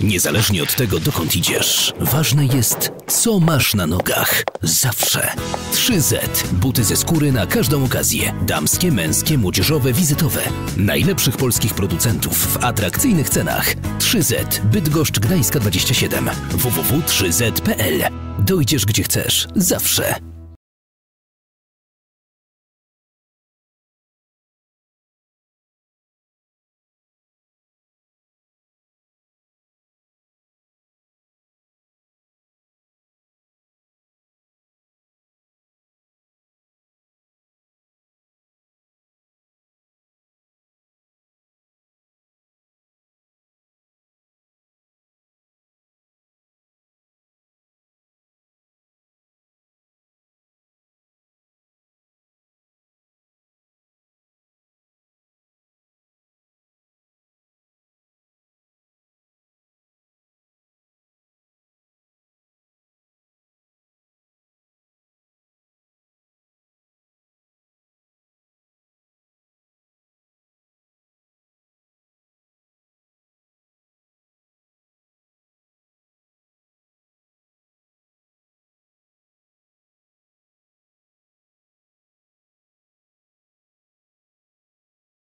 Niezależnie od tego, dokąd idziesz, ważne jest, co masz na nogach. Zawsze. 3Z. Buty ze skóry na każdą okazję. Damskie, męskie, młodzieżowe, wizytowe. Najlepszych polskich producentów w atrakcyjnych cenach. 3Z. Bydgoszcz Gdańska 27. www.3z.pl Dojdziesz gdzie chcesz. Zawsze.